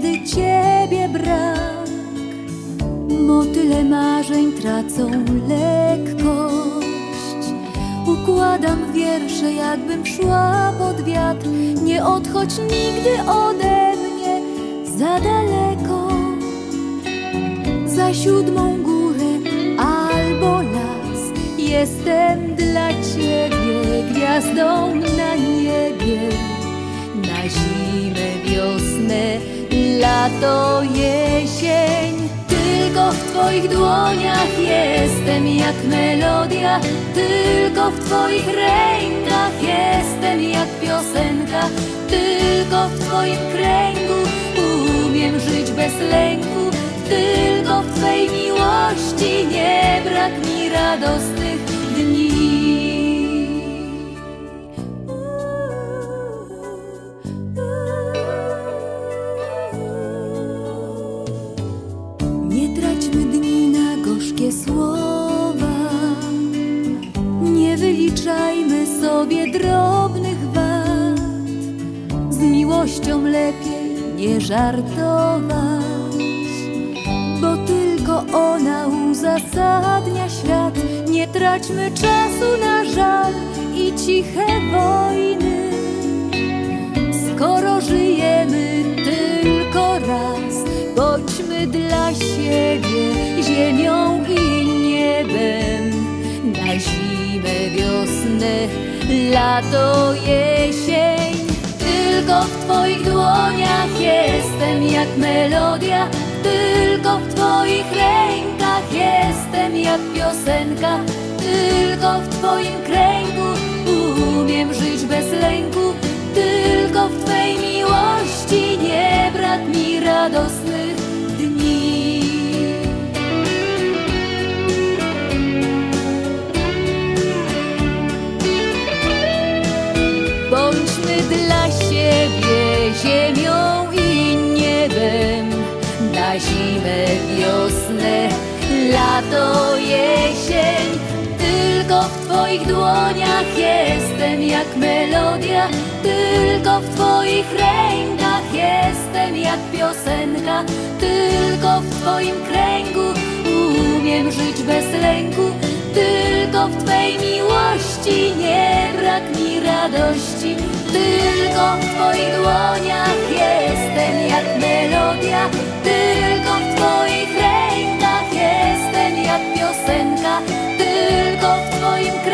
kiedy ciebie brak. Motyle marzeń tracą lekkość. Układam wiersze, jakbym szła pod wiatr. Nie odchodź nigdy ode mnie za daleko, za siódmą górę albo las. Jestem dla ciebie gwiazdą na niebie, na zimę wiosnę lato, jesień. Tylko w Twoich dłoniach jestem jak melodia. Tylko w Twoich rękach jestem jak piosenka. Tylko w Twoim kręgu umiem żyć bez lęku. Tylko w Twej miłości nie brak mi radosnych dni. Słowa. Nie wyliczajmy sobie drobnych wad. Z miłością lepiej nie żartować, bo tylko ona uzasadnia świat. Nie traćmy czasu na żal i ciche wojny. Skoro żyjemy tylko raz, bądźmy dla siebie lato, jesień. Tylko w Twoich dłoniach jestem jak melodia. Tylko w Twoich rękach jestem jak piosenka. Tylko w Twoim kręgu ziemią i niebem. Na zimę, wiosnę, lato, jesień. Tylko w Twoich dłoniach jestem jak melodia. Tylko w Twoich rękach jestem jak piosenka. Tylko w Twoim kręgu umiem żyć bez lęku. Tylko w Twej miłości nie brak mi radości. Tylko w Twoich dłoniach jestem jak melodia. Tylko w Twoich rękach jestem jak piosenka. Tylko w Twoim kraju